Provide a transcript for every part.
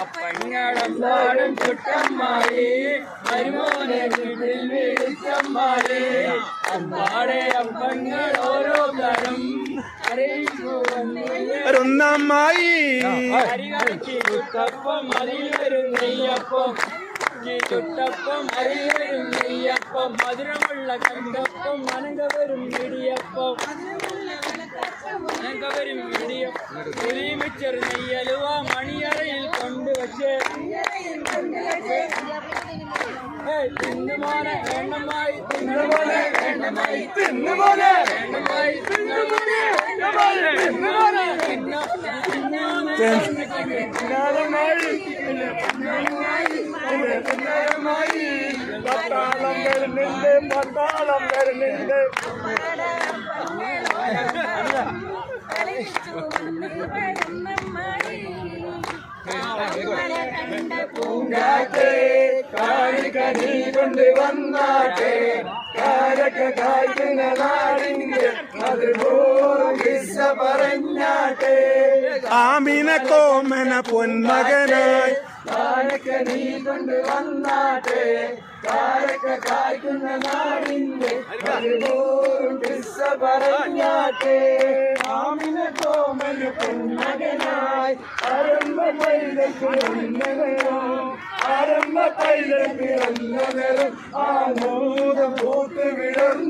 അപ്പങ്ങളെല്ലാരും ചുട്ടന്മാരെ മരുമോനെ വീട്ടിൽ വിളിച്ചന്മാരെ അമ്പാടെ അപ്പങ്ങൾ ഓരോ തരം ഒന്നമ്മായി അരികൾക്ക് ചുട്ടപ്പം അതിൽ വരും നെയ്യപ്പം ഈ ചുട്ടപ്പം അതിൽ വരും നെയ്യപ്പം. മധുരമുള്ള കണ്ടപ്പം മനക വരും ഇടിയപ്പം. മനക വരും ഇടിയപ്പം. ഒരുമിച്ചൊരു നെയ്യലുവ മണിയറയിൽ കൊണ്ടുവച്ച്. തിന്നുമോനെ വേണ്ടമായി തിന്നുമോനെ വേണ്ടമായി തിന്നുമോനെ വേണ്ടമായി തിന്നുമോനെ വേണ്ടമായി തിന്നുമോനെ തിന്നു പട്ടാളം വരുന്നുണ്ട് പട്ടാളം വരുന്നുണ്ട് പൂങ്കാറ്റേ കാണിക്കനി കൊണ്ട് വന്നാട്ടെ. കാരക്ക കായ്ക്കുന്ന നാടിന്റെ മധുപോറും കിസ്സ പറഞ്ഞാട്ടെ. ആമിന കോമന പൊന്മകനായി കാരക്ക നീ കൊണ്ട് വന്നാട്ടെ. കാരക്ക കായ്ക്കുന്ന നാടിന്റെ പറഞ്ഞാട്ടെ. ആമിന കോമന പൊന്മകനായി ആരംഭ വന്നവരോ. ആരംഭ പൈതൽക്ക് വന്നവരും ആമോദം പൂത്ത് വിടർന്നിരുന്നു ഇക്കിറ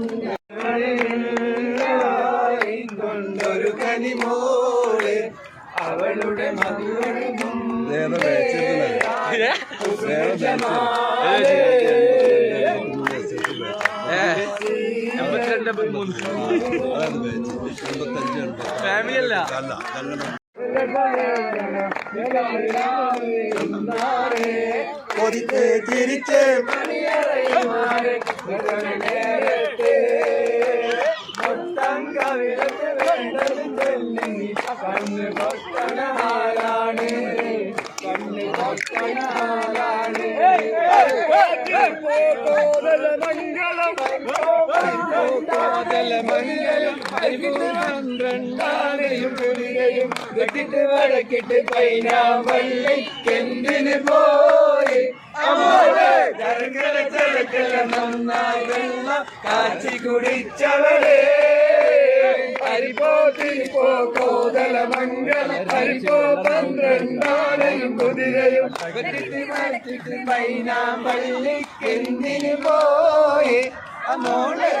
കൊണ്ടൊരു കനിമോൾ അവളുടെ മധുരമും ഫാമിലി അല്ല കൊതിച്ച് ചിരിച്ച് മംഗളം പന്ത്രണ്ടാണെയും കുതിരയും വെട്ടിട്ട് വടക്കിട്ട് പൈനാവള്ളി കെന്തിന് പോയി ചരക്കല ചരക്കല നന്നായി കാച്ചി കുടിച്ചവളെ ഹരിപ്പോ തിരിപ്പോ കോതല മംഗളം. ഹരിപ്പോ പന്ത്രണ്ടാണെയും കുതിരയും. വെട്ടിട്ട് വടക്കിട്ട് പൈനാവള്ളി കെന്തിന് പോയി അമ്മോളെ